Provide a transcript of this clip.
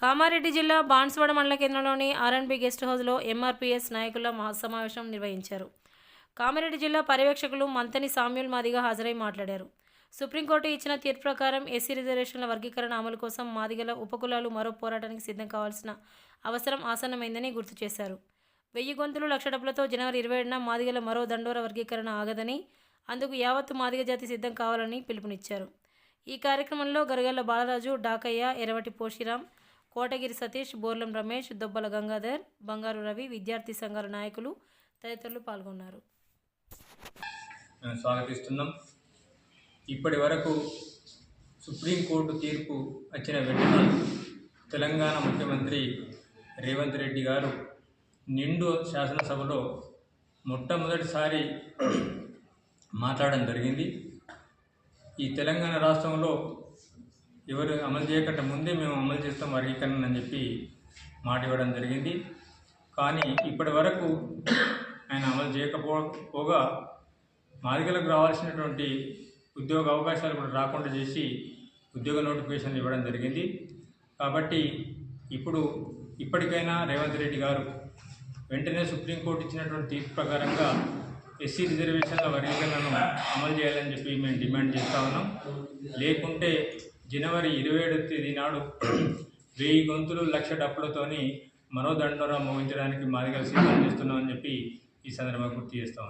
కామారెడ్డి జిల్లా బాన్స్వాడ మండల కేంద్రంలోని ఆర్ఎన్బి గెస్ట్ హౌస్లో ఎంఆర్పీఎస్ నాయకుల మహాసమావేశం నిర్వహించారు. కామారెడ్డి జిల్లా పర్యవేక్షకులు మంతని సామ్యుల్ మాదిగా హాజరై మాట్లాడారు. సుప్రీంకోర్టు ఇచ్చిన తీర్పు ప్రకారం ఎస్సీ రిజర్వేషన్ల వర్గీకరణ అమలు కోసం మాదిగల ఉపకులాలు మరో పోరాటానికి సిద్ధం కావాల్సిన అవసరం ఆసన్నమైందని గుర్తు చేశారు. వెయ్యి గొంతులు లక్ష డబ్బులతో జనవరి ఇరవై ఏడున మాదిగల మరో దండోర వర్గీకరణ ఆగదని అందుకు యావత్తు మాదిగ జాతి సిద్ధం కావాలని పిలుపునిచ్చారు. ఈ కార్యక్రమంలో గరగల్ల బాలరాజు డాకయ్య ఎరవటి పోషిరాం కోటగిరి సతీష్ బోర్లం రమేష్ దొబ్బల గంగాధర్ బంగారు రవి విద్యార్థి సంఘాల నాయకులు తదితరులు పాల్గొన్నారు. స్వాగతిస్తున్నాం. ఇప్పటి వరకు సుప్రీంకోర్టు తీర్పు వచ్చిన వెంటనే తెలంగాణ ముఖ్యమంత్రి రేవంత్ రెడ్డి గారు నిండు శాసనసభలో మొట్టమొదటిసారి మాట్లాడడం జరిగింది. ఈ తెలంగాణ రాష్ట్రంలో ఎవరు అమలు చేయకుండా ముందే మేము అమలు చేస్తాం వర్గీకరణ అని చెప్పి మాట ఇవ్వడం జరిగింది. కానీ ఇప్పటి వరకు ఆయన అమలు చేయకపోగా మాదిగలకు రావాల్సినటువంటి ఉద్యోగ అవకాశాలు కూడా రాకుండా చేసి ఉద్యోగ నోటిఫికేషన్లు ఇవ్వడం జరిగింది. కాబట్టి ఇప్పుడు ఇప్పటికైనా రేవంత్ రెడ్డి గారు వెంటనే సుప్రీంకోర్టు ఇచ్చినటువంటి తీర్పు ప్రకారంగా ఎస్సీ రిజర్వేషన్ల వర్గీకరణను అమలు చేయాలని చెప్పి మేము డిమాండ్ చేస్తా ఉన్నాం. లేకుంటే జనవరి ఇరవై ఏడు తేదీ నాడు వెయ్యి గొంతులు లక్ష డప్పులతోని మరో మోగించడానికి మాదిగా సిద్ధం చేస్తున్నామని చెప్పి ఈ సందర్భంగా గుర్తు చేస్తా